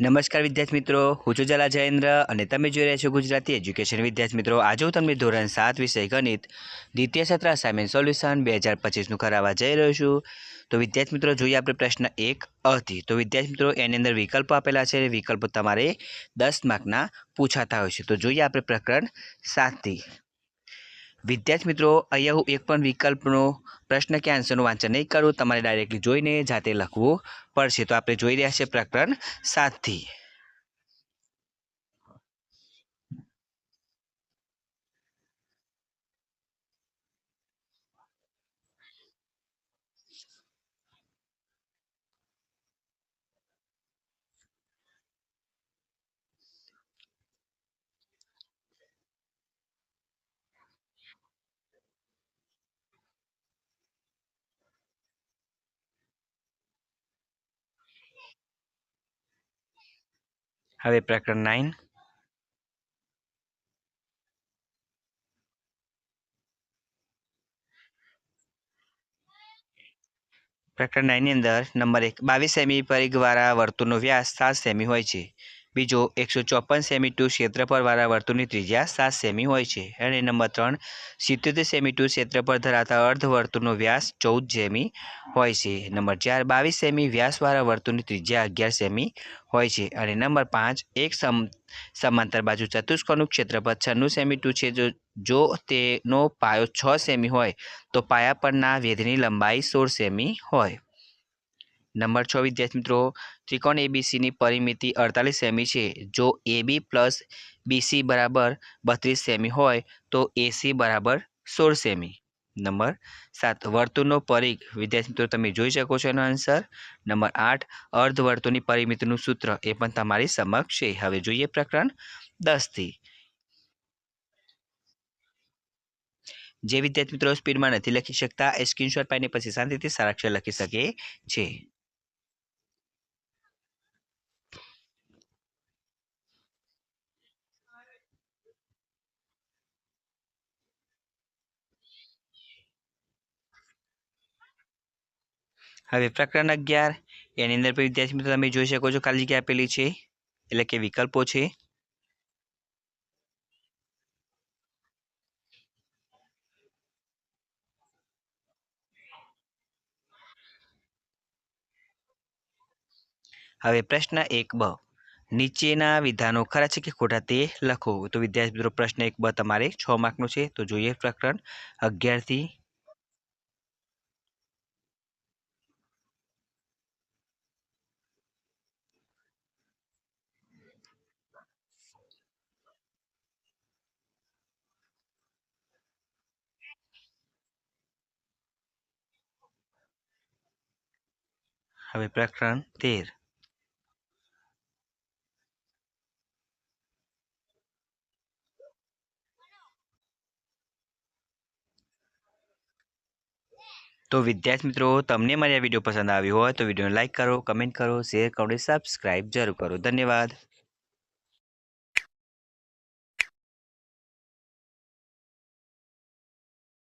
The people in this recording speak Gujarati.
નમસ્કાર વિદ્યાર્થી મિત્રો, હું છું જલા જયેન્દ્ર અને તમે જોઈ રહ્યા છો ગુજરાતી એજ્યુકેશન. વિદ્યાર્થી મિત્રો, આજે હું તમને ધોરણ સાત વિષય ગણિત, દ્વિતીય સત્ર અસાઇનમેન્ટ સોલ્યુશન બે હજાર પચીસનું કરાવવા જઈ રહ્યો છું. તો વિદ્યાર્થી મિત્રો, જોઈએ આપણે પ્રશ્ન એક અથી તો વિદ્યાર્થી મિત્રો, એની અંદર વિકલ્પો આપેલા છે વિકલ્પો તમારે દસ માર્કના પૂછાતા હોય છે. તો જોઈએ આપણે પ્રકરણ સાતથી. વિદ્યાર્થી મિત્રો, અહીંયા હું એક પણ વિકલ્પનો પ્રશ્ન કે આન્સરનું વાંચન નહીં કરું. તમારે ડાયરેક્ટલી જોઈને જાતે લખવું પડશે. તો આપણે જોઈ રહ્યા છીએ પ્રકરણ સાતથી હવે પ્રકરણ નાઇન પ્રકરણ નાઇનની અંદર નંબર એક, બાવીસ સેમી પરિઘવાળા વર્તુળનો વ્યાસ સાત સેમી હોય છે. બીજો એકસો ચોપન સેમી ટુ ક્ષેત્રફળવાળા વર્તુળની ત્રિજ્યા સાત સેમી હોય છે અને નંબર ત્રણ, સિત્યોતેર સેમી ટુ ક્ષેત્રફળ ધરાવતા અર્ધવર્તુળનો વ્યાસ ચૌદ સેમી હોય છે. નંબર ચાર, બાવીસ સેમી વ્યાસવાળા વર્તુળની ત્રિજ્યા અગિયાર સેમી હોય છે અને નંબર પાંચ, એક સમ, સમાંતર બાજુ ચતુષ્કોણનું ક્ષેત્રફળ છન્નું સેમી ટુ છે. જો જો તેનો પાયો છ સેમી હોય તો પાયા પરના વેધની લંબાઈ સોળ સેમી હોય. નંબર છ, વિદ્યાર્થી મિત્રો, ત્રિકોણ એબીસીની પરિમિતિ અડતાલીસ સેમી છે. જો એબી પ્લસ બીસી બરાબર બત્રીસ સેમી હોય, તો એસી બરાબર સોળ સેમી. નંબર સાત, વર્તુળનો પરિઘ. વિદ્યાર્થી મિત્રો, તમે જોઈ શકો છો એનો આન્સર નંબર આઠ, અર્ધવર્તુળની પરિમિતિનું સૂત્ર. એ પણ તમારી સમક્ષ છે. હવે જોઈએ પ્રકરણ દસથી જે વિદ્યાર્થી મિત્રો, સ્પીડમાં નથી લખી શકતા, એ સ્ક્રીનશોટ પાઈને પછી શાંતિથી સારાક્ષર લખી શકે છે. હવે પ્રકરણ અગિયાર. એની અંદર પણ વિદ્યાર્થી મિત્રો તમે જોઈ શકો છો ખાલી જગ્યા આપેલી છે. એટલે કે વિકલ્પો છે. હવે પ્રશ્ન એક બ. નીચેના વિધાનો ખરા છે કે ખોટા તે લખો. તો વિદ્યાર્થી મિત્રો પ્રશ્ન એક બ તમારે છ માર્કનો છે. તો જોઈએ પ્રકરણ અગિયારથી હવે પ્રકરણ તેર. તો વિદ્યાર્થી મિત્રો, તમને મારી આ વીડિયો પસંદ આવ્યો હોય તો વિડીયોને લાઇક કરો કમેન્ટ કરો શેર કરો સબસ્ક્રાઈબ જરૂર કરો. ધન્યવાદ.